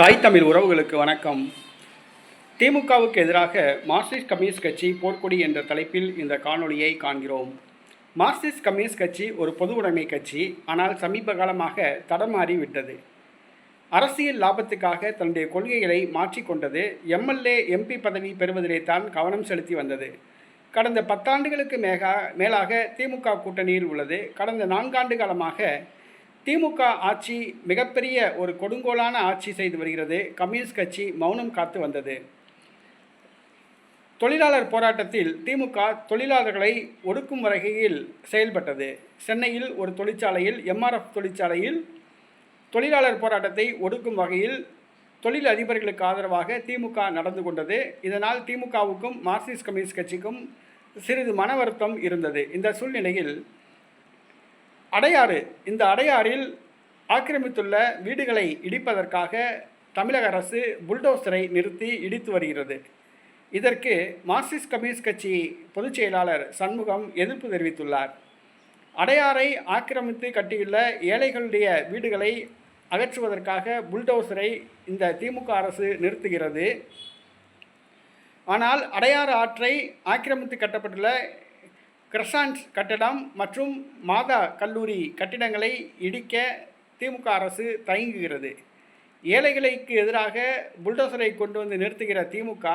தாய் தமிழ் உறவுகளுக்கு வணக்கம். திமுகவுக்கு எதிராக மார்க்சிஸ்ட் கம்யூனிஸ்ட் கட்சி போர்க்கொடி என்ற தலைப்பில் இந்த காணொளியை காண்கிறோம். மார்க்சிஸ்ட் கம்யூனிஸ்ட் கட்சி ஒரு பொது உடைமை கட்சி ஆனால் சமீப காலமாக தடமாறி விட்டது. அரசியல் லாபத்துக்காக தன்னுடைய கொள்கைகளை மாற்றிக்கொண்டது எம்எல்ஏ எம்பி பதவி பெறுவதிலே தான் கவனம் செலுத்தி வந்தது. கடந்த பத்தாண்டுகளுக்கு மேகா மேலாக திமுக கூட்டணியில் உள்ளது. கடந்த நான்காண்டு காலமாக திமுக ஆட்சி மிகப்பெரிய ஒரு கொடுங்கோலான ஆட்சி செய்து வருகிறது. கம்யூனிஸ்ட் கட்சி மௌனம் காத்து வந்தது. தொழிலாளர் போராட்டத்தில் திமுக தொழிலாளர்களை ஒடுக்கும் வகையில் செயல்பட்டது. சென்னையில் ஒரு தொழிற்சாலையில் எம்ஆர்எஃப் தொழிற்சாலையில் தொழிலாளர் போராட்டத்தை ஒடுக்கும் வகையில் தொழில் அதிபர்களுக்கு ஆதரவாக திமுக நடந்து கொண்டது. இதனால் திமுகவுக்கும் மார்க்சிஸ்ட் கம்யூனிஸ்ட் கட்சிக்கும் சிறிது மன வருத்தம் இருந்தது. இந்த சூழ்நிலையில் அடையாறு. இந்த அடையாறில் ஆக்கிரமித்துள்ள வீடுகளை இடிப்பதற்காக தமிழக அரசு புல்டோசரை நிறுத்தி இடித்து வருகிறது. இதற்கு மார்க்சிஸ்ட் கம்யூனிஸ்ட் கட்சி பொதுச் செயலாளர் சண்முகம் எதிர்ப்பு தெரிவித்துள்ளார். அடையாறை ஆக்கிரமித்து கட்டியுள்ள ஏழைகளுடைய வீடுகளை அகற்றுவதற்காக புல்டோசரை இந்த திமுக அரசு நிறுத்துகிறது. ஆனால் அடையாறு ஆற்றை ஆக்கிரமித்து கட்டப்பட்டுள்ள கிரசான்ஸ் கட்டடம் மற்றும் மாதா கல்லூரி கட்டிடங்களை இடிக்க திமுக அரசு தயங்குகிறது. ஏழைகளுக்கு எதிராக புல்டோசரை கொண்டு வந்து நிறுத்துகிற திமுக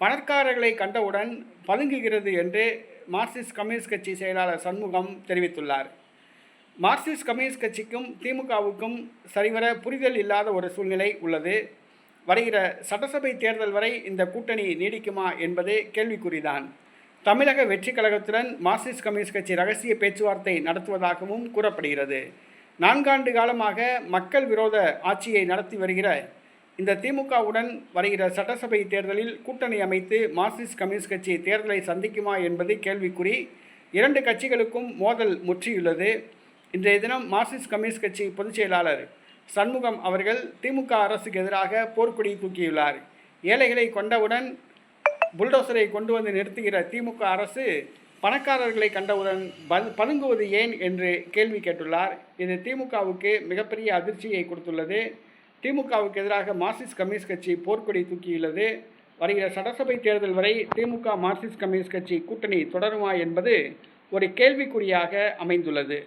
பணக்காரர்களை கண்டவுடன் பதுங்குகிறது என்று மார்க்சிஸ்ட் கம்யூனிஸ்ட் கட்சி செயலாளர் சண்முகம் தெரிவித்துள்ளார். மார்க்சிஸ்ட் கம்யூனிஸ்ட் கட்சிக்கும் திமுகவுக்கும் சரிவர புரிதல் இல்லாத ஒரு சூழ்நிலை உள்ளது. வருகிற சட்டசபை தேர்தல் வரை இந்த கூட்டணி நீடிக்குமா என்பது கேள்விக்குறிதான். தமிழக வெற்றி கழகத்துடன் மார்க்சிஸ்ட் கம்யூனிஸ்ட் கட்சி ரகசிய பேச்சுவார்த்தை நடத்துவதாகவும் கூறப்படுகிறது. நான்காண்டு காலமாக மக்கள் விரோத ஆட்சியை நடத்தி வருகிற இந்த திமுகவுடன் வருகிற சட்டசபை தேர்தலில் கூட்டணி அமைத்து மார்க்சிஸ்ட் கம்யூனிஸ்ட் கட்சி தேர்தலை சந்திக்குமா என்பது கேள்விக்குறி. இரண்டு கட்சிகளுக்கும் மோதல் முற்றியுள்ளது. இன்றைய தினம் மார்க்சிஸ்ட் கம்யூனிஸ்ட் கட்சி பொதுச் செயலாளர் சண்முகம் அவர்கள் திமுக அரசுக்கு எதிராக போர்க்குடி தூக்கியுள்ளார். ஏழைகளை கொண்டவுடன் புல்டோசரை கொண்டு வந்து நிறுத்துகிற திமுக அரசு பணக்காரர்களை கண்டவுடன் பல் பதுங்குவது ஏன் என்று கேள்வி கேட்டுள்ளார். இது திமுகவுக்கு மிகப்பெரிய அதிர்ச்சியை கொடுத்துள்ளது. திமுகவுக்கு எதிராக மார்க்சிஸ்ட் கம்யூனிஸ்ட் கட்சி போர்க்கொடி தூக்கியுள்ளது. வருகிற சட்டசபை தேர்தல் வரை திமுக மார்க்சிஸ்ட் கம்யூனிஸ்ட் கட்சி கூட்டணி தொடருமா என்பது ஒரு கேள்விக்குறியாக அமைந்துள்ளது.